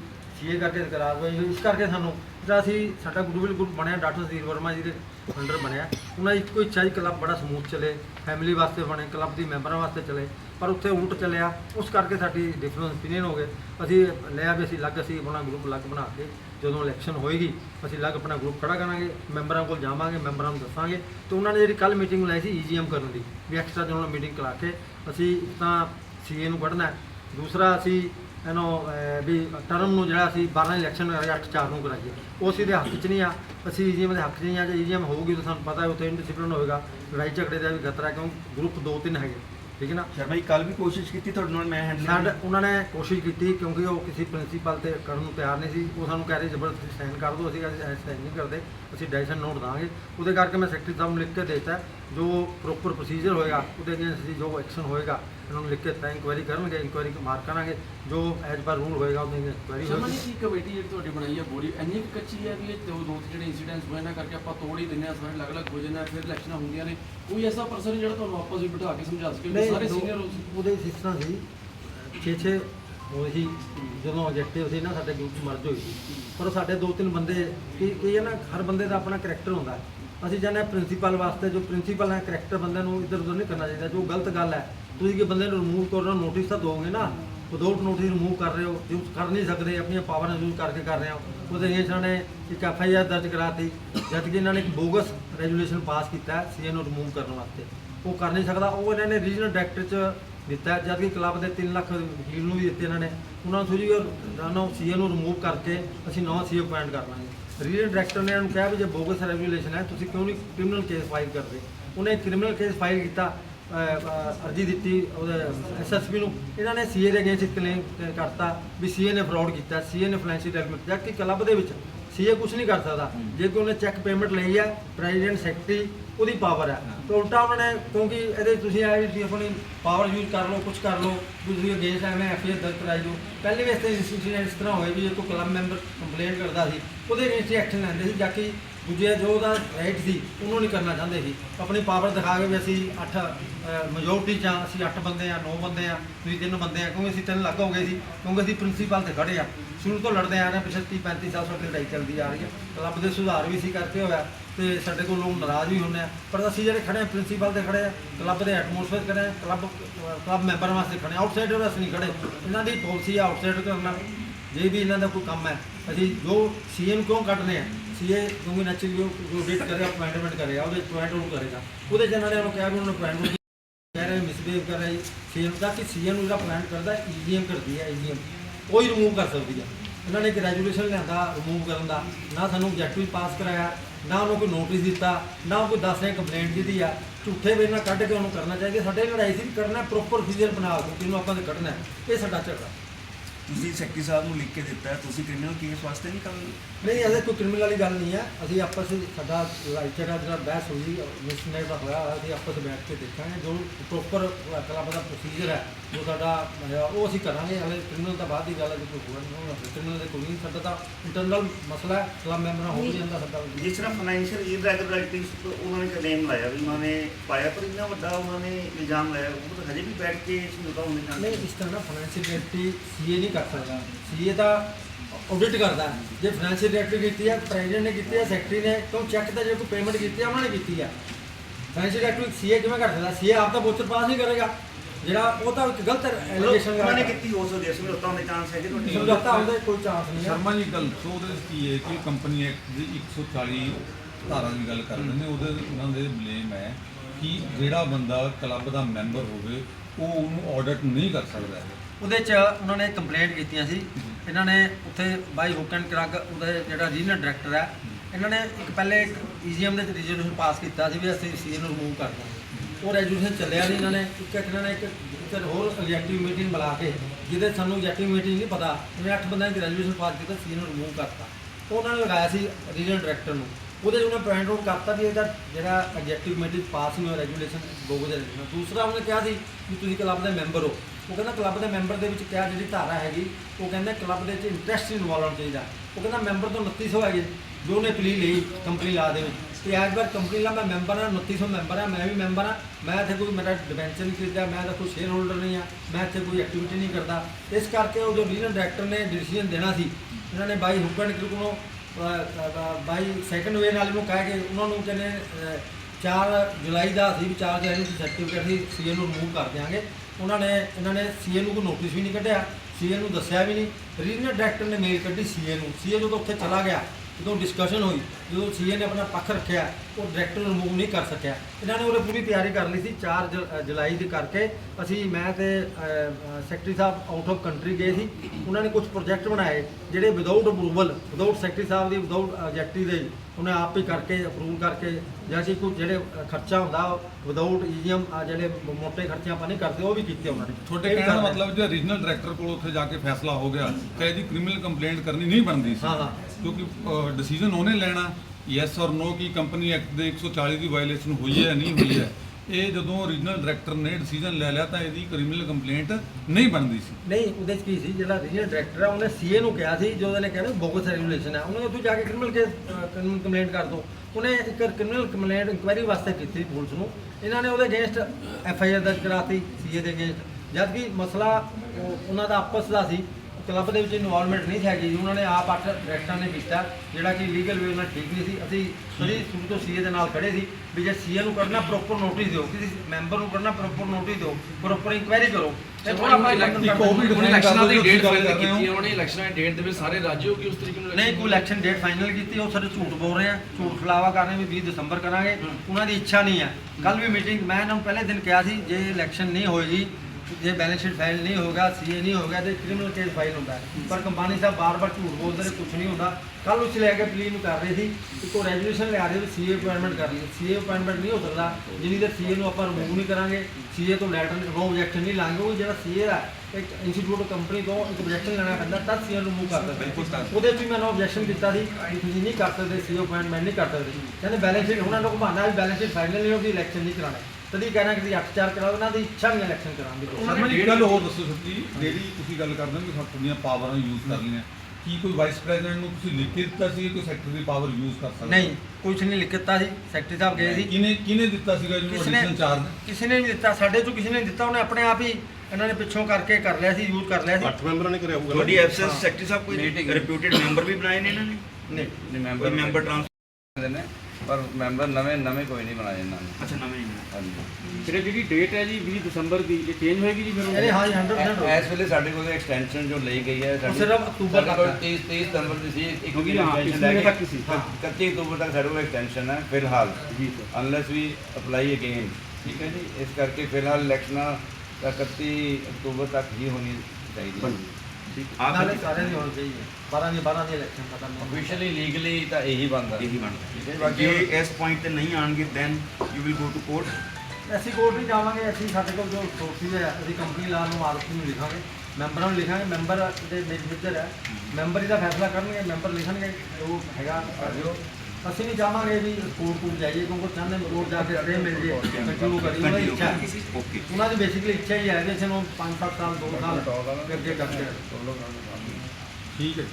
ਸੀਏ ਕਰਕੇ ਤਕਰਾਰਬਾਜ਼ੀ ਹੋਈ। ਇਸ ਕਰਕੇ ਸਾਨੂੰ ਜਿਹੜਾ ਅਸੀਂ ਸਾਡਾ ਗੁਰੂਵਿਲ ਗਰੁੱਪ ਬਣਿਆ, ਡਾਕਟਰ ਸੁਧੀਰ ਵਰਮਾ ਜੀ ਦੇ ਅੰਡਰ ਬਣਿਆ। ਉਹਨਾਂ ਦੀ ਇੱਕੋ ਇੱਛਾ ਜੀ ਕਲੱਬ ਬੜਾ ਸਮੂਥ ਚਲੇ ਫੈਮਿਲੀ ਵਾਸਤੇ ਬਣੇ, ਕਲੱਬ ਦੀ ਮੈਂਬਰਾਂ ਵਾਸਤੇ ਚਲੇ, ਪਰ ਉੱਥੇ ਉਲਟ ਚੱਲਿਆ। ਉਸ ਕਰਕੇ ਸਾਡੀ ਡਿਫਰੈਂਸ ਓਪੀਨੀਅਨ ਹੋ ਗਏ। ਅਸੀਂ ਲਿਆ ਵੀ ਅਸੀਂ ਅਲੱਗ ਅਸੀਂ ਆਪਣਾ ਗਰੁੱਪ ਅਲੱਗ ਬਣਾ ਕੇ ਜਦੋਂ ਇਲੈਕਸ਼ਨ ਹੋਏਗੀ, ਅਸੀਂ ਅਲੱਗ ਆਪਣਾ ਗਰੁੱਪ ਖੜਾ ਕਰਾਂਗੇ, ਮੈਂਬਰਾਂ ਕੋਲ ਜਾਵਾਂਗੇ, ਮੈਂਬਰਾਂ ਨੂੰ ਦੱਸਾਂਗੇ। ਤੇ ਉਹਨਾਂ ਨੇ ਜਿਹੜੀ ਕੱਲ ਮੀਟਿੰਗ ਲਾਈ ਸੀ ਈਜੀਐਮ ਕਰਨ ਦੀ, ਵੀ ਐਕਸਟਰਾ ਜਨਰਲ ਮੀਟਿੰਗ ਕਰਾ ਕੇ ਅਸੀਂ ਇੱਕ ਤਾਂ ਸੀਏ ਨੂੰ ਕੱਢਣਾ ਦੂਸਰਾ ਅਸੀਂ ਇਹਨੂੰ ਵੀ ਟਰਮ ਨੂੰ ਜਿਹੜਾ ਅਸੀਂ 12 ਇਲੈਕਸ਼ਨ 8 4 ਨੂੰ ਕਰਾਈਏ। ਉਹ ਅਸੀਂ ਦੇ ਹੱਕ 'ਚ ਨਹੀਂ ਆ। ਅਸੀਂ ਈਜੀਐਮ ਦੇ ਹੱਕ 'ਚ ਨਹੀਂ ਆ। ਜੇ ਈਜੀਐਮ ਹੋਊਗੀ ਤਾਂ ਸਾਨੂੰ ਪਤਾ ਹੈ ਉੱਥੇ ਇਨਡਿਸਪਲਿਨ ਹੋਏਗਾ ਲੜਾਈ ਝਗੜੇ ਦਾ ਵੀ ਖਤਰਾ ਕਿਉਂ? ਗਰੁੱਪ ਦੋ ਤਿੰਨ ਹੈਗੇ। ਠੀਕ ਹੈ ਨਾ? ਸ਼ਰਮਾ ਜੀ ਕੱਲ ਵੀ ਕੋਸ਼ਿਸ਼ ਕੀਤੀ ਤੁਹਾਡੇ ਨਾਲ ਮੈਂ ਹੈਂਡਲ ਸਾਡਾ ਉਹਨਾਂ ਨੇ ਕੋਸ਼ਿਸ਼ ਕੀਤੀ ਕਿਉਂਕਿ ਉਹ ਕਿਸੇ ਪ੍ਰਿੰਸੀਪਲ ਤੇ ਕਰਨ ਨੂੰ ਤਿਆਰ ਨਹੀਂ ਸੀ। ਉਹ ਸਾਨੂੰ ਕਹਿ ਰਹੇ ਜ਼ਬਰਦਸਤੀ ਸਾਈਨ ਕਰ ਦਿਓ ਅਸੀਂ ਸਾਈਨ ਨਹੀਂ ਕਰਦੇ। ਅਸੀਂ ਡਾਈਸ਼ਨ ਨੋਟ ਦਾਂਗੇ ਉਹਦੇ ਕਰਕੇ ਮੈਂ ਸੈਕਟਰੀ ਸਾਹਿਬ ਨੂੰ ਲਿਖ ਕੇ ਦੇਤਾ ਜੋ ਪ੍ਰੋਪਰ ਪ੍ਰੋਸੀਜਰ ਹੋਏਗਾ ਉਹਦੇ ਅਗੇਂਸਟ ਜੋ ਐਕਸ਼ਨ ਹੋਏਗਾ ਇਹਨਾਂ ਨੂੰ ਲਿਖ ਕੇ ਤਾਂ ਇਨਕੁਆਇਰੀ ਕਰਨਗੇ ਇਨਕੁਆਇਰੀ ਮਾਰ ਕਰਾਂਗੇ ਜੋ ਐਜ਼ ਪਰ ਰੂਲ ਹੋਏਗਾ ਉਹਦੀ ਇਨਕੁਆਇਰੀ ਸ਼ਰਮਾ ਹੋਏਗੀ। ਕੀ ਕਮੇਟੀ ਜਿਹੜੀ ਤੁਹਾਡੀ ਬਣਾਈ ਹੈ ਬੋਰੀ ਇੰਨੀ ਕੁ ਕੱਚੀ ਹੈ ਵੀ ਇਹ ਦੋ ਦੋ ਜਿਹੜੇ ਇਨਸੀਡੈਂਟਸ ਹੋਏ ਨਾ ਕਰਕੇ ਆਪਾਂ ਤੋੜ ਹੀ ਦਿੰਦੇ ਆ ਸਾਰੇ ਅਲੱਗ-ਅਲੱਗ ਹੋ ਜਾਂਦੇ ਆ ਫਿਰ ਇਲੈਕਸ਼ਨਾਂ ਹੁੰਦੀਆਂ ਨੇ। ਕੋਈ ਐਸਾ ਪਰਸਨ ਜਿਹੜਾ ਤੁਹਾਨੂੰ ਆਪਸ ਵਿੱਚ ਬਿਠਾ ਕੇ ਸਮਝਾ ਸਕੇ ਵੀ ਸਾਰੇ ਦੋ- ਸੀਨੀਅਰ ਉਹਦੇ ਇਸ ਤਰ੍ਹਾਂ ਸੀ 6-6 ਹੋਏ ਸੀ ਜਦੋਂ ਆਬਜੈਕਟਿਵ ਸੀ ਨਾ ਸਾਡੇ ਗਰੁੱਪ ਮਰਜ ਹੋਈ ਸੀ। ਪਰ ਉਹ ਸਾਡੇ ਦੋ ਤਿੰਨ ਬੰਦੇ ਕੀ ਕੀ ਹੈ ਨਾ ਹਰ ਬੰਦੇ ਦਾ ਆਪਣਾ ਕਰੈਕਟਰ ਹੁੰਦਾ। ਅਸੀਂ ਹਾਂ ਪ੍ਰਿੰਸੀਪਲ ਵਾਸਤੇ ਜੋ ਪ੍ਰਿੰਸੀਪਲ ਹੈ ਕਰੈਕਟਰ ਬੰਦੇ ਨੂੰ ਇੱਧਰ ਉੱਧਰ ਨਹੀਂ ਕਰਨਾ ਚਾਹੀਦਾ ਜੋ ਗਲਤ ਗੱਲ ਹੈ ਤੁਸੀਂ ਕਿ ਬੰਦੇ ਨੂੰ ਰਿਮੂਵ ਕਰੋ ਨੋਟਿਸ ਤਾਂ ਦੋਗੇ ਨਾ। ਵਿਦਆਊਟ ਨੋਟਿਸ ਰਿਮੂਵ ਕਰ ਰਹੇ ਹੋ ਯੂਜ਼ ਕਰ ਨਹੀਂ ਸਕਦੇ ਆਪਣੀਆਂ ਪਾਵਰਾਂ ਯੂਜ਼ ਕਰਕੇ ਕਰ ਰਹੇ ਹੋ। ਉਹਦੇ ਲਈ ਇਹਨਾਂ ਨੇ ਇੱਕ ਐਫ ਆਈ ਆਰ ਦਰਜ ਕਰਾਤੀ ਜਦ ਕਿ ਇਹਨਾਂ ਨੇ ਇੱਕ ਬੋਗਸ ਰੈਜੂਲੇਸ਼ਨ ਪਾਸ ਕੀਤਾ ਸੀ ਸੀਏ ਨੂੰ ਰਿਮੂਵ ਕਰਨ ਵਾਸਤੇ। ਉਹ ਕਰ ਨਹੀਂ ਸਕਦਾ ਉਹ ਇਹਨਾਂ ਨੇ ਰੀਜਨਲ ਡਾਇਰੈਕਟਰ ਚ ਦਿੱਤਾ ਹੈ, ਜਦ ਕਿ ਕਲੱਬ ਦੇ 3 ਲੱਖ ਵਕੀਲ ਨੂੰ ਵੀ ਦਿੱਤੇ ਇਹਨਾਂ ਨੇ। ਉਹਨਾਂ ਨੂੰ ਸੁਝੀ ਰਾਨੋ ਸੀਏ ਨੂੰ ਰਿਮੂਵ ਕਰਕੇ ਅਸੀਂ ਨਵਾਂ ਸੀਏ ਅਪਾਇੰਟ ਕਰ ਲਾਂਗੇ। ਰੀਜਨਲ ਡਾਇਰੈਕਟਰ ਨੇ ਇਹਨਾਂ ਨੂੰ ਕਿਹਾ ਵੀ ਜੇ ਬੋਗਸ ਰੈਜੂਲੇਸ਼ਨ ਹੈ ਤੁਸੀਂ ਕਿਉਂ ਨਹੀਂ ਕ੍ਰਿਮੀਨਲ ਕੇਸ ਫਾਈਲ ਕਰਦੇ? ਉਹਨੇ ਕ੍ਰਿਮੀਨਲ ਕੇਸ ਫਾਈਲ ਕੀਤਾ ਅਰਜੀ ਦਿੱਤੀ ਉਹਦੇ ਐਸਐਸਪੀ ਨੂੰ। ਇਹਨਾਂ ਨੇ ਸੀਏ ਦੇ ਅਗੇਂਸਟ ਕਲੇਮ ਕਰਤਾ ਵੀ ਸੀਏ ਨੇ ਫਰਾਡ ਕੀਤਾ ਸੀਏ ਨੇ ਫਾਈਨੈਂਸ਼ੀਅਲ ਰੈਗੂਲੇਟ ਜਦ ਕਿ ਕਲੱਬ ਦੇ ਵਿੱਚ ਸੀਏ ਕੁਝ ਨਹੀਂ ਕਰ ਸਕਦਾ। ਜੇ ਕੋਈ ਉਹਨੇ ਚੈੱਕ ਪੇਮੈਂਟ ਲਈ ਹੈ ਪ੍ਰੈਜ਼ੀਡੈਂਟ ਸੈਕਟਰੀ ਉਹਦੀ ਪਾਵਰ ਹੈ। ਤੇ ਉਲਟਾ ਉਹਨਾਂ ਨੇ ਕਿਉਂਕਿ ਇਹਦੇ ਤੁਸੀਂ ਆਏ ਵੀ ਆਪਣੀ ਪਾਵਰ ਯੂਜ਼ ਕਰ ਲਓ ਕੁਝ ਕਰ ਲਓ ਤੁਸੀਂ ਅਗੇਂਸਟ ਐਵੇਂ ਐਫਆਈਆਰ ਦਰਜ ਕਰਾਈ ਦਿਓ ਪਹਿਲੇ ਵੀ ਇਸ ਤੇ ਇੰਸੀਡੈਂਟ ਇਸ ਤਰ੍ਹਾਂ ਹੋਏ ਵੀ ਜੇ ਕੋਈ ਕਲੱਬ ਮੈਂਬਰ ਕੰਪਲੇਂਟ ਕਰਦਾ ਸੀ ਉਹਦੇ ਅਗੇਂਸਟ ਐਕਸ਼ਨ ਲੈਂਦੇ ਸੀ ਜਾ ਕੇ ਦੂਜੇ ਜੋ ਉਹਦਾ ਰਾਈਟ ਸੀ ਉਹਨੂੰ ਨਹੀਂ ਕਰਨਾ ਚਾਹੁੰਦੇ ਸੀ। ਆਪਣੀ ਪਾਵਰ ਦਿਖਾ ਕੇ ਵੀ ਅਸੀਂ 8 ਮੈਜੋਰਟੀ ਚ ਹਾਂ, ਅਸੀਂ 8 ਬੰਦੇ ਆ 9 ਬੰਦੇ ਆ ਤੁਸੀਂ ਤਿੰਨ ਬੰਦੇ ਆ ਕਿਉਂਕਿ ਅਸੀਂ ਤਿੰਨ ਲੱਗ ਹੋ ਗਏ ਸੀ ਕਿਉਂਕਿ ਅਸੀਂ ਪ੍ਰਿੰਸੀਪਲ ਤੇ ਖੜੇ ਆ। ਸ਼ੁਰੂ ਤੋਂ ਲੜਦੇ ਆ ਰਹੇ ਹਾਂ, ਪਿਛਲੇ 30 35 ਸਾਲ ਸਾਡੀ ਲੜਾਈ ਚੱਲਦੀ ਆ ਰਹੀ ਹੈ ਕਲੱਬ ਦੇ ਸੁਧਾਰ ਵੀ ਸੀ ਕਰਕੇ ਹੋਇਆ ਤੇ ਸਾਡੇ ਕੋਲ ਲੋਕ ਨਾਰਾਜ਼ ਵੀ ਹੁੰਦੇ ਆ। ਪਰ ਅਸੀਂ ਜਿਹੜੇ ਖੜੇ ਆ ਪ੍ਰਿੰਸੀਪਲ ਤੇ ਖੜੇ ਆ ਕਲੱਬ ਦੇ ਐਟਮੋਸਫੇਅਰ ਖੜੇ ਆ ਕਲੱਬ ਕਲੱਬ ਮੈਂਬਰ ਵਾਸਤੇ ਖੜੇ ਆਊਟਸਾਈਡਰ ਅਸੀਂ ਨਹੀਂ ਖੜੇ ਇਹਨਾਂ ਦੀ ਪਾਲਿਸੀ ਆ ਆਊਟਸਾਈਡਰ ਕਰਨਾ। ਜੇ ਵੀ ਇਹਨਾਂ ਦਾ ਕੋਈ ਕੰਮ ਹੈ ਅਸੀਂ ਜੋ ਸੀਏ ਨੂੰ ਕਿਉਂ ਕੱਢਦੇ ਆ ਸੀਏ ਕਿਉਂਕਿ ਨੈਚੁਰਲੀ ਉਹ ਜੋ ਡੇਟ ਕਰੇ ਅਪਾਇੰਟਮੈਂਟ ਕਰੇਗਾ ਉਹਦੇ ਅਪਾਇੰਟ ਉਹ ਕਰੇਗਾ। ਉਹਦੇ ਚ ਇਹਨਾਂ ਨੇ ਉਹਨੂੰ ਕਿਹਾ ਵੀ ਉਹਨੂੰ ਅਪਾਇੰਟਮੈਂਟ ਕਹਿ ਰਹੇ ਮਿਸਬੀਹੇਵ ਕਰ ਰਹੀ ਸੀਐਮ ਦਾ ਕਿ ਸੀਐਮ ਨੂੰ ਜਿਹੜਾ ਪਲਾਨ ਕਰਦਾ ਈਜੀਐਮ ਕਰਦੀ ਹੈ ਈਜੀਐਮ ਉਹ ਹੀ ਰਿਮੂਵ ਕਰ ਸਕਦੀ ਹੈ ਇਹਨਾਂ ਨੇ ਇੱਕ ਰੈਜੂਲੇਸ਼ਨ ਲਿਆਂਦਾ ਰਿਮੂਵ ਕਰਨ ਦਾ। ਨਾ ਸਾਨੂੰ ਆਬਜੈਕਟਿਵ ਪਾਸ ਕਰਾਇਆ, ਨਾ ਉਹਨੂੰ ਕੋਈ ਨੋਟਿਸ ਦਿੱਤਾ, ਨਾ ਉਹ ਕੋਈ ਦੱਸ ਰਿਹਾ ਕੰਪਲੇਂਟ ਦਿੱਤੀ ਆ। ਝੂਠੇ ਵੇਲੇ ਨਾਲ ਕੱਢ ਕੇ ਉਹਨੂੰ ਕਰਨਾ ਚਾਹੀਦਾ। ਸਾਡੇ ਲੜਾਈ ਸੀ ਕਰਨਾ ਪ੍ਰੋਪਰ ਪ੍ਰੋਸੀਜਰ ਬਣਾ ਕੇ ਇਹਨੂੰ ਆਪਾਂ ਨੇ ਕੱਢਣਾ ਇਹ ਸਾਡਾ ਝਗੜਾ। ਤੁਸੀਂ ਸੈਕਟਰੀ ਸਾਹਿਬ ਨੂੰ ਲਿਖ ਕੇ ਦਿੱਤਾ ਹੈ, ਤੁਸੀਂ ਕ੍ਰਿਮੀਨਲ ਕੇਸ ਵਾਸਤੇ ਨਹੀਂ ਕਰ ਨਹੀਂ ਇਹਦੇ ਕੋਈ ਕ੍ਰਿਮੀਨਲ ਵਾਲੀ ਗੱਲ ਨਹੀਂ ਹੈ ਅਸੀਂ ਆਪਸ ਵਿੱਚ ਸਾਡਾ ਲੜਾਈ ਝਗੜਾ ਜਿਹੜਾ ਬਹਿਸ ਹੋਈ ਮਿਸਮੈਚ ਦਾ ਹੋਇਆ ਹੋਇਆ, ਅਸੀਂ ਆਪਸ ਵਿੱਚ ਬੈਠ ਕੇ ਦੇਖਾਂਗੇ। ਜੋ ਪ੍ਰੋਪਰ ਕਲੱਬ ਦਾ ਪ੍ਰੋਸੀਜਰ ਹੈ ਜੋ ਸਾਡਾ ਉਹ ਅਸੀਂ ਕਰਾਂਗੇ। ਹਲੇ ਕ੍ਰਿਮੀਨਲ ਤਾਂ ਬਾਅਦ ਦੀ ਗੱਲ ਹੈ ਜੇ ਕੋਈ ਹੋਇਆ ਨਹੀਂ ਹੋਣਾ। ਕ੍ਰਿਮੀਨਲ ਦੇ ਕੋਈ ਨਹੀਂ। ਸਾਡਾ ਤਾਂ ਇੰਟਰਨਲ ਮਸਲਾ ਹੈ। ਕਲੱਬ ਮੈਂਬਰਾਂ ਹੋ ਵੀ ਜਾਂਦਾ ਸਾਡਾ। ਜਿਸ ਤਰ੍ਹਾਂ ਫਾਈਨੈਂਸ਼ੀਅਲ ਇਰੈਗੂਲਰਿਟੀਜ਼ ਉਹਨਾਂ ਨੇ ਕਲੇਮ ਲਾਇਆ ਵੀ ਉਹਨਾਂ ਨੇ ਪਾਇਆ ਪਰ ਇੰਨਾ ਵੱਡਾ ਉਹਨਾਂ ਨੇ ਇਲਜ਼ਾਮ ਲਾਇਆ। ਉਹ ਤਾਂ ਹਜੇ ਵੀ ਬੈਠ ਕੇ ਸਮਝੌਤਾ ਹੋਣੇ ਨਹੀਂ ਚਾਹੀਦਾ ਇਸ ਤਰ੍ਹਾਂ ਨਾ ਫਾਈਨੈਂਸ਼ੀਅਲ ਡਾਇਰੈਕਟਰੀ ਸੀਏ ਨਹੀਂ ਕਰ ਸਕਦਾ। ਸੀਏ ਤਾਂ ਆਡਿਟ ਕਰਦਾ। ਹੈ। ਜੇ ਫਾਈਨੈਂਸ਼ੀਅਲ ਡਾਇਰੈਕਟਰੀ ਕੀਤੀ ਹੈ ਪ੍ਰੈਜ਼ੀਡੈਂਟ ਨੇ ਕੀਤੀ ਹੈ ਸੈਕਟਰੀ ਨੇ ਕਿਉਂ ਚੈੱਕ ਤਾਂ ਜੇ ਕੋਈ ਪੇਮੈਂਟ ਕੀਤੀ ਹੈ ਉਹਨਾਂ ਨੇ ਕੀਤੀ ਹੈ ਫਾਈਨੈਂਸ਼ੀਅਲ ਡਾਇਰੈਕਟਰੀ ਸੀਏ ਕਿਵੇਂ ਕਰ ਸਕਦਾ? ਸੀਏ ਆਪ ਤਾਂ ਵੋਚਰ ਪਾਸ ਨਹੀਂ ਕਰੇਗਾ। ਜਿਹੜਾ ਉਹ ਤਾਂ ਇੱਕ ਗਲਤ ਐਲੀਗੇਸ਼ਨ ਉਹਨਾਂ ਨੇ ਕੀਤੀ ਹੋ ਸਕਦੀ ਹੈ ਸਮਝੌਤਾ ਹੋਣ ਦੇ ਚਾਂਸ ਹੈਗੇ ਤੁਹਾਡੇ? ਸਮਝੌਤਾ ਹੁੰਦਾ ਕੋਈ ਚਾਂਸ ਨਹੀਂ ਹੈ। ਸ਼ਰਮਾ ਜੀ ਗੱਲ ਸੋ ਉਹਦੇ ਵਿੱਚ ਕੀ ਹੈ ਕਿ ਕੰਪਨੀ ਐਕਟ ਦੀ 140 ਧਾਰਾ ਦੀ ਗੱਲ ਕਰਦੇ ਨੇ ਉਹਦੇ ਉਹਨਾਂ ਦੇ ਬਲੇਮ ਹੈ ਕਿ ਜਿਹੜਾ ਬੰਦਾ ਕਲੱਬ ਦਾ ਮੈਂਬਰ ਹੋਵੇ ਉਹ ਉਹਨੂੰ ਆਡਿਟ ਨਹੀਂ ਕਰ ਸਕਦਾ। ਹੈ ਉਹਦੇ ਚ ਉਹਨਾਂ ਨੇ ਕੰਪਲੇਂਟ ਕੀਤੀਆਂ ਸੀ। ਇਹਨਾਂ ਨੇ ਉੱਥੇ ਬਾਈ ਹੁਕ ਐਂਡ ਕਰਗ ਉਹਦੇ ਜਿਹੜਾ ਰੀਜਨਲ ਡਾਇਰੈਕਟਰ ਹੈ, ਇਹਨਾਂ ਨੇ ਇੱਕ ਪਹਿਲੇ ਇੱਕ ਈਜੀਐਮ ਦੇ ਰੈਜ਼ੋਲੂਸ਼ਨ ਪਾਸ ਕੀਤਾ ਸੀ ਵੀ ਅਸੀਂ ਸੀਏ ਨੂੰ ਰਿਮੂਵ ਕਰ ਦਾਂਗੇ ਉਹ ਰੈਜ਼ੋਲੂਸ਼ਨ ਚੱਲਿਆ ਨਹੀਂ ਇਹਨਾਂ ਨੇ। ਇੱਕ ਇਹਨਾਂ ਨੇ ਇੱਕ ਇੱਕ ਹੋਰ ਐਗਜ਼ੈਕਟਿਵ ਮੀਟਿੰਗ ਬੁਲਾ ਕੇ, ਜਿਹਦੇ ਸਾਨੂੰ ਐਗਜ਼ੈਕਟਿਵ ਮੀਟਿੰਗ ਨਹੀਂ ਪਤਾ, ਉਹਨੇ ਅੱਠ ਬੰਦਿਆਂ ਦੀ ਰੈਜ਼ੋਲੂਸ਼ਨ ਪਾਸ ਕੀਤਾ, ਸੀਏ ਨੂੰ ਰਿਮੂਵ ਕਰਤਾ। ਉਹਨਾਂ ਨੇ ਲਗਾਇਆ ਸੀ ਰੀਜਨਲ ਡਾਇਰੈਕਟਰ ਨੂੰ। ਉਹਦੇ 'ਚ ਉਹਨੇ ਪੁਆਇੰਟ ਆਊਟ ਕਰਤਾ ਵੀ ਇਹਦਾ ਜਿਹੜਾ ਐਗਜ਼ੈਕਟਿਵ ਮੀਟਿੰਗ ਪਾਸ ਨਹੀਂ ਹੋਇਆ ਰੈਗੂਲੇਸ਼ਨ ਬੋਗੋ ਦੇ ਰੈਗੂਲੇਸ਼ਨ ਦੂਸਰਾ ਉਹਨੇ ਕਿਹਾ ਸੀ ਵੀ ਤੁਸੀਂ ਕਲੱਬ ਦੇ ਮੈਂਬਰ ਹੋ। ਉਹ ਕਹਿੰਦਾ ਕਲੱਬ ਦੇ ਮੈਂਬਰ ਦੇ ਵਿੱਚ ਕਿਹਾ ਜਿਹੜੀ ਧਾਰਾ ਹੈਗੀ ਉਹ ਕਹਿੰਦਾ ਕਲੱਬ ਦੇ ਵਿੱਚ ਇੰਟਰਸਟ ਇਨਵੋਲਵ ਹੋਣਾ ਚਾਹੀਦਾ। ਉਹ ਕਹਿੰਦਾ ਮੈਂਬਰ ਤੋਂ 2900 ਹੈਗੇ ਜੋ ਉਹਨੇ ਪਲੀ ਲਈ ਕੰਪਨੀ ਲਾ ਦੇ ਵਿੱਚ ਤੇ ਐਸ ਵਾਰ ਕੰਪਨੀ ਲਾ ਮੈਂ ਮੈਂਬਰ ਹਾਂ 2900 ਮੈਂਬਰ ਹਾਂ ਮੈਂ ਵੀ ਮੈਂਬਰ ਹਾਂ ਮੈਂ ਇੱਥੇ ਕੋਈ ਮੇਰਾ ਡਿਵੈਂਚਰ ਨਹੀਂ ਖਰੀਦਿਆ ਮੈਂ ਤਾਂ ਕੋਈ ਸ਼ੇਅਰ ਹੋਲਡਰ ਨਹੀਂ ਆ ਮੈਂ ਇੱਥੇ ਕੋਈ ਐਕਟੀਵਿਟੀ ਨਹੀਂ ਕਰਦਾ। ਇਸ ਕਰਕੇ ਉਹ ਜੋ ਰੀਜਨਲ ਡਾਇਰੈਕਟਰ ਨੇ ਡਿਸੀਜਨ ਦੇਣਾ ਸੀ ਇਹਨਾਂ ਨੇ ਬਾਈ ਹੁਕਮ ਹੁੱਕਣ ਕੋਲੋਂ ਬਾਈ ਸੈਕੰਡ ਵੇ ਨਾਲ ਇਹਨੂੰ ਕਹਿ ਕੇ ਉਹਨਾਂ ਨੂੰ ਕਹਿੰਦੇ ਅਹ, 4 ਜੁਲਾਈ ਦਾ ਅਸੀਂ ਵੀ 4 ਜੁਲਾਈ ਨੂੰ ਸਰਟੀਫਿਕੇਟ ਸੀ ਸੀਏ ਨੂੰ ਰਿਮੂਵ ਕਰ ਦਿਆਂਗੇ। ਉਹਨਾਂ ਨੇ, ਇਹਨਾਂ ਨੇ ਸੀਏ ਨੂੰ ਕੋਈ ਨੋਟਿਸ ਵੀ ਨਹੀਂ ਕੱਢਿਆ ਸੀਏ ਨੂੰ ਦੱਸਿਆ ਵੀ ਨਹੀਂ। ਰੀਜਨਲ ਡਾਇਰੈਕਟਰ ਨੇ ਮੇਲ ਕੱਢੀ ਸੀਏ ਨੂੰ। ਸੀਏ ਜਦੋਂ ਉੱਥੇ ਚਲਾ ਗਿਆ, ਜਦੋਂ ਡਿਸਕਸ਼ਨ ਹੋਈ, ਜਦੋਂ ਸੀਏ ਨੇ ਆਪਣਾ ਪੱਖ ਰੱਖਿਆ, ਉਹ ਡਾਇਰੈਕਟਰ ਨੂੰ ਰਿਮੂਵ ਨਹੀਂ ਕਰ ਸਕਿਆ। ਇਹਨਾਂ ਨੇ ਉਹਦੇ ਪੂਰੀ ਤਿਆਰੀ ਕਰ ਲਈ ਸੀ 4 ਜੁ- ਜੁਲਾਈ ਦੇ ਕਰਕੇ। ਅਸੀਂ, ਮੈਂ ਤੇ ਸੈਕਟਰੀ ਸਾਹਿਬ ਆਊਟ ਆਫ ਕੰਟਰੀ ਗਏ ਸੀ। ਉਹਨਾਂ ਨੇ ਕੁਝ ਪ੍ਰੋਜੈਕਟ ਬਣਾਏ, ਜਿਹੜੇ ਵਿਦਆਊਟ ਅਪਰੂਵਲ ਵਿਦਆਊਟ ਸੈਕਟਰੀ ਸਾਹਿਬ ਦੀ ਵਿਦਆਊਟ ਆਬਜੈਕਟਿਵ ਦੇ, ਉਹਨੇ ਆਪ ਹੀ ਕਰਕੇ ਅਪਰੂਵ ਕਰਕੇ ਜਾਂ ਕਿ ਕੋਈ ਜਿਹੜੇ ਖਰਚਾ ਹੁੰਦਾ ਵਿਦਆਊਟ ਈਜੀਐਮ ਜਿਹੜੇ ਮੋਟੇ ਖਰਚੇ ਆਪਾਂ ਨਹੀਂ ਕਰਦੇ ਉਹ ਵੀ ਕੀਤੇ ਉਹਨਾਂ ਨੇ ਵੀ ਕਹਿਣ ਦਾ। ਮਤਲਬ ਜੇ ਰੀਜਨਲ ਡਾਇਰੈਕਟਰ ਕੋਲ ਉੱਥੇ ਜਾ ਕੇ ਫੈਸਲਾ ਹੋ ਗਿਆ ਕਿ ਇਹਦੀ ਕ੍ਰਿਮੀਨਲ ਕੰਪਲੇਂਟ ਕਰਨੀ ਨਹੀਂ ਬਣਦੀ ਸੀ ਹਾਂ, ਹਾਂ। ਕਿਉਂਕਿ ਡਿਸੀਜਨ ਉਹਨੇ ਲੈਣਾ ਯੈਸ ਔਰ ਨੋ ਕੀ ਕੰਪਨੀ ਐਕਟ ਦੇ 140 ਦੀ ਵਾਇਲੇਸ਼ਨ ਹੋਈ ਹੈ ਨਹੀਂ ਹੋਈ ਹੈ ਇਹ ਜਦੋਂ ਰੀਜਨਲ ਡਾਇਰੈਕਟਰ ਨੇ ਡਿਸੀਜਨ ਲੈ ਲਿਆ ਤਾਂ ਇਹਦੀ ਕ੍ਰਿਮੀਨਲ ਕੰਪਲੇਂਟ ਨਹੀਂ ਬਣਦੀ ਸੀ। ਨਹੀਂ, ਉਹਦੇ 'ਚ ਕੀ ਸੀ? ਜਿਹੜਾ ਰੀਜਨਲ ਡਾਇਰੈਕਟਰ ਹੈ ਉਹਨੇ ਸੀਏ ਨੂੰ ਕਿਹਾ ਸੀ, ਜੋ ਉਹਨੇ ਕਹਿੰਦਾ ਬੋਗਸ ਰੈਗੂਲੇਸ਼ਨ ਹੈ ਉਹਨੇ ਉੱਥੇ ਜਾ ਕੇ ਕ੍ਰਿਮੀਨਲ ਕੇਸ ਕ੍ਰਿਮੀਨਲ ਕੰਪਲੇਂਟ ਕਰ ਦੋ। ਉਹਨੇ ਇੱਕ ਕ੍ਰਿਮੀਨਲ ਕੰਪਲੇਂਟ ਇਨਕੁਆਇਰੀ ਵਾਸਤੇ ਕੀਤੀ ਪੁਲਿਸ ਨੂੰ। ਇਹਨਾਂ ਨੇ ਉਹਦੇ ਅਗੇਂਸਟ ਐਫ ਆਈ ਆਰ ਦਰਜ ਕਰਾਤੀ ਸੀਏ ਦੇ ਅਗੇਂਸਟ ਜਦਕਿ ਮਸਲਾ ਉਹ- ਉਹਨਾਂ ਦਾ ਆਪਸ ਦਾ ਸੀ ਕਲੱਬ ਦੇ ਵਿੱਚ ਇਨਵੋਲਵਮੈਂਟ ਨਹੀਂ ਹੈਗੀ ਜੀ। ਉਹਨਾਂ ਨੇ ਆਪ ਅੱਠ ਡਾਇਰੈਕਟਰਾਂ ਨੇ ਕੀਤਾ ਜਿਹੜਾ ਕਿ ਲੀਗਲ ਵੇ ਨਾਲ ਠੀਕ ਨਹੀਂ ਸੀ। ਅਸੀਂ ਸਰੀ ਸ਼ੁਰੂ ਤੋਂ ਸੀਏ ਦੇ ਨਾਲ ਖੜੇ ਸੀ ਵੀ ਜੇ ਸੀਏ ਨੂੰ ਕਰਨਾ ਪ੍ਰੋਪਰ ਨੋਟਿਸ ਦਿਓ ਕਿਸੇ ਮੈਂਬਰ ਨੂੰ ਕਰਨਾ ਪ੍ਰੋਪਰ ਨੋਟਿਸ ਦਿਓ ਪ੍ਰੋਪਰ ਇਨਕੁਆਇਰੀ ਕਰੋ। ਤੇ ਥੋੜਾ ਆਪਾਂ ਵੀ ਹੁਣ ਇਲੈਕਸ਼ਨਾਂ ਦੀ ਡੇਟ ਫਾਈਨਲ। ਕੀਤੀ ਹੈ। ਉਹਨੇ ਇਲੈਕਸ਼ਨਾਂ ਦੀ ਡੇਟ ਦੇ ਵਿੱਚ ਸਾਰੇ ਰਾਜੀ ਹੋ ਕਿ ਉਸ ਤਰੀਕੇ ਨਾਲ ਨਹੀਂ ਕੋਈ ਇਲੈਕਸ਼ਨ ਡੇਟ ਫਾਈਨਲ ਕੀਤੀ ਉਹ ਸਾਰੇ ਝੂਠ ਬੋਲ ਰਹੇ ਆ ਝੂਠ ਖਲਾਵਾ ਕਰ ਰਹੇ ਵੀ 20 ਦਸੰਬਰ ਕਰਾਂਗੇ ਉਹਨਾਂ ਦੀ ਇੱਛਾ ਨਹੀਂ ਹੈ। ਕੱਲ ਵੀ ਮੀਟਿੰਗ ਮੈਂ ਇਹਨਾਂ ਨੂੰ ਪਹਿਲੇ ਦਿਨ ਕਿਹਾ ਸੀ ਜੇ ਇਲੈਕਸ਼ਨ ਨਹੀਂ ਹੋਏਗੀ ਜੇ ਬੈਲੈਂਸ ਸ਼ੀਟ ਫਾਈਲ ਨਹੀਂ ਹੋਗਾ ਸੀਏ ਨਹੀਂ ਹੋਗਾ ਤੇ ਕ੍ਰਿਮੀਨਲ ਕੇਸ ਫਾਈਲ ਹੁੰਦਾ। ਹੈ ਪਰ ਕੰਪਨੀ ਸਾਹਿਬ ਬਾਰ-ਬਾਰ ਝੂਠ ਬੋਲਦੇ ਨੇ ਕੁਝ ਨਹੀਂ ਹੁੰਦਾ। ਕੱਲ ਉਸ ਲੈ ਕੇ ਪਲੀਜ਼ ਨੂੰ ਕਰ ਰਹੇ ਸੀ ਕਿ ਕੋਈ ਰੈਜੂਲੇਸ਼ਨ ਲਿਆ ਰਹੇ ਸੀਏ ਅਪਾਇੰਟਮੈਂਟ ਕਰ ਲਈ। ਸੀਏ ਅਪਾਇੰਟਮੈਂਟ ਨਹੀਂ ਹੋ ਸਕਦਾ ਜਿੰਨੀ ਦੇਰ ਸੀਏ ਨੂੰ ਆਪਾਂ ਰਿਮੂਵ ਨਹੀਂ ਕਰਾਂਗੇ ਸੀਏ ਤੋਂ ਲੈਟਰ ਨੋ ਆਬਜੈਕਸ਼ਨ ਨਹੀਂ ਲਾਂਗੇ ਉਹ ਜਿਹੜਾ ਸੀਏ ਦਾ ਇੱਕ ਇੰਸਟੀਚਿਊਟ ਕੰਪਨੀ ਤੋਂ ਇੱਕ ਆਬਜੈਕਸ਼ਨ ਲੈਣਾ ਪੈਂਦਾ ਤਦ ਸੀਏ ਨੂੰ ਰਿਮੂਵ ਕਰ ਸਕਦੇ। ਉਹਦੇ ਵੀ ਮੈਨੂੰ ਆਬਜੈਕਸ਼ਨ ਦਿੱਤਾ ਸੀ ਤੁਸੀਂ ਨਹੀਂ ਕਰ ਸਕਦੇ ਸੀ ਅਪਾਇੰਟਮੈਂਟ ਨਹੀਂ ਕਰ ਸਕਦੇ। ਕਹਿੰਦੇ ਬੈਲੈਂਸ ਸ਼ੀਟ ਉਹਨਾਂ ਨੂੰ ਬਹਾਨਾ ਵੀ ਬੈਲੈਂਸ ਸ਼ੀਟ ਫਾਈਨਲ ਨਹੀਂ ਹੋਗੀ ਇਲੈਕਸ਼ਨ ਨਹੀਂ ਕਰਾਣਾ ਤਦੀ ਕਹਿਣਾ ਕਿ ਤੁਸੀਂ 8-4 ਕਰਾਓ ਉਹਨਾਂ ਦੀ ਇੱਛਾ ਨਹੀਂ ਇਲੈਕਸ਼ਨ ਕਰਾਉਣ ਦੀ ਸ਼ਰਮਾ ਜੀ ਇੱਕ ਗੱਲ ਹੋਰ ਦੱਸੋ ਸੱਚੀ ਜਿਹੜੀ ਤੁਸੀਂ ਗੱਲ ਕਰਦੇ ਹੋ ਕਿ ਸਭ ਤੁਹਾਡੀਆਂ ਪਾਵਰਾਂ ਯੂਜ਼ ਕਰ ਲਈਆਂ ਕੀ ਕੋਈ ਵਾਈਸ ਪ੍ਰੈਜ਼ੀਡੈਂਟ ਨੂੰ ਤੁਸੀਂ ਲਿਖ ਕੇ ਦਿੱਤਾ ਸੀ ਕਿ ਕੋਈ ਸੈਕਟਰੀ ਦੀ ਪਾਵਰ ਯੂਜ਼ ਕਰ ਸਕਦਾ? ਨਹੀਂ ਕੁਝ ਨਹੀਂ ਲਿਖਤਾ ਸੀ ਸੈਕਟਰੀ ਸਾਹਿਬ ਗਏ ਸੀ ਕਿਨੇ ਕਿਨੇ ਦਿੱਤਾ ਸੀਗਾ ਜਿਹਨੂੰ ਕਿਸੇ ਨੇ ਐਡੀਸ਼ਨਲ ਚਾਰਜ ਕਿਸੇ ਨੇ ਨਹੀਂ ਦਿੱਤਾ ਸਾਡੇ ਚੋਂ ਕਿਸੇ ਨੇ ਨਹੀਂ ਦਿੱਤਾ ਉਹਨੇ ਆਪਣੇ ਆਪ ਹੀ ਇਹਨਾਂ ਨੇ ਪਿੱਛੋਂ ਕਰਕੇ ਕਰ ਲਿਆ ਸੀ ਯੂਜ਼ ਕਰ ਲਿਆ ਸੀ। ਅੱਠ ਮੈਂਬਰਾਂ ਨੇ ਕਰਿਆ ਹੋਊਗਾ ਤੁਹਾਡੀ? ਐਬਸੈਂਸ ਸੈਕਟਰੀ ਸਾਹਿਬ ਕੋਈ। ਰਿਪਿਊਟਡ ਮੈਂਬਰ ਵੀ ਬਣਾਏ ਨੇ ਇਹਨਾਂ ਨੇ? ਨਹੀਂ। ਨਹੀਂ ਕੋਈ ਮੈਂਬਰ ਮੈਂਬਰ ਟ੍ਰਾਂਸਫਰ ਨੇ। ਪਰ ਮੈਂਬਰ ਨਵੇਂ ਨਵੇਂ ਕੋਈ ਨਹੀਂ ਬਣਾਏ ਇਹਨਾਂ ਨੇ। ਅੱਛਾ ਨਵੇਂ ਹੀ ਹਾਂਜੀ। ਫਿਰ ਜਿਹੜੀ ਡੇਟ ਹੈ ਜੀ 20 ਦਸੰਬਰ ਦੀ ਇਹ ਚੇਂਜ ਹੋਏਗੀ ਜੀ ਫਿਰ ਅਰੇ ਹਾਂ ਜੀ 100% ਹੋ ਐ- ਇਸ ਵੇਲੇ ਸਾਡੇ ਕੋਲ ਐਕਸਟੈਂਸ਼ਨ ਜੋ ਲਈ ਗਈ ਹੈ ਉਹ ਸਿਰਫ ਅਕਤੂਬਰ ਸਾਡੇ ਕੋਲ ਤੱਕ ਹੈ। 30 30 ਸਤੰਬਰ ਦੀ ਸੀ ਇੱਕ ਕਿਉਂਕਿ ਵੀ ਹਾਂ, extension ਲੈ ਕੇ ਤੱਕ ਸੀ। ਹਾਂ। 31 ਅਕਤੂਬਰ ਤੱਕ ਸਾਡੇ ਕੋਲ ਐਕਸਟੈਂਸ਼ਨ ਹੈ ਫਿਲਹਾਲ। ਜੀ sir unless we apply again ਠੀਕ ਹੈ ਜੀ? ਇਸ ਕਰਕੇ ਫਿਲਹਾਲ ਇਲੈਕਸ਼ਨਾਂ ਤਾਂ 31 ਅਕਤੂਬਰ ਤੱਕ ਹੀ ਹੋਣੀ ਚਾਹੀਦੀ ਹੈ। ਆਪ ਨਾਲੇ ਸਾਰਿਆਂ ਦੀ ਹੋਣੀ ਚਾਹੀਦੀ 12 ਦੀ 12 ਦੀ ਇਲੈਕਸ਼ਨ ਖਤਮ ਹੋ। ਅਫੀਸ਼ੀਅਲੀ ਲੀਗਲੀ ਤਾਂ ਇਹੀ ਬਣਦਾ ਇਹੀ ਠੀਕ ਹੈ ਬਣਦਾ ਬਾਕੀ ਜੇ ਇਸ ਪੁਆਇੰਟ ਤੇ ਨਹੀਂ ਆਣਗੇ then you will go to court ਅਸੀਂ ਕੋਰਟ ਨਹੀਂ ਜਾਵਾਂਗੇ ਅਸੀਂ ਸਾਡੇ ਕੋਲ ਜੋ ਸੋਰਸਿਸ ਹੈ ਅਸੀਂ ਕੰਪਨੀ ਲਾ ਨੂੰ ਮਾਰਕੀ ਨੂੰ ਲਿਖਾਂਗੇ। ਮੈਂਬਰਾਂ ਨੂੰ ਲਿਖਾਂਗੇ ਮੈਂਬਰ ਦੇ ਮਿੱਤਰ ਹੈ। ਮੈਂਬਰ ਹੀ ਦਾ ਫੈਸਲਾ ਕਰਨਗੇ ਮੈਂਬਰ ਲਿਖਣਗੇ ਜੋ ਹੈਗਾ ਜੋ ਅਸੀਂ ਨਹੀਂ ਚਾਹਾਂਗੇ ਵੀ ਕੋਰਟ ਕੋਲ ਜਾਈਏ ਕਿਉਂਕਿ ਚਾਹੁੰਦੇ ਨੇ ਕੋਰਟ ਜਾ ਕੇ ਸਟੇ ਮਿਲ ਜੇ। ਕੰਟੀਨਿਊ ਕਰੀ ਉਹਨਾਂ ਦੀ ਇੱਛਾ। ਹੈ। ਓਕੇ ਉਹਨਾਂ ਦੀ ਬੇਸਿਕਲੀ ਇੱਛਾ ਹੀ ਹੈ ਕਿ ਸਾਨੂੰ 5-7 ਸਾਲ 2 ਸਾਲ ਅੱਗੇ ਕਰਦੇ ਠੀਕ ਹੈ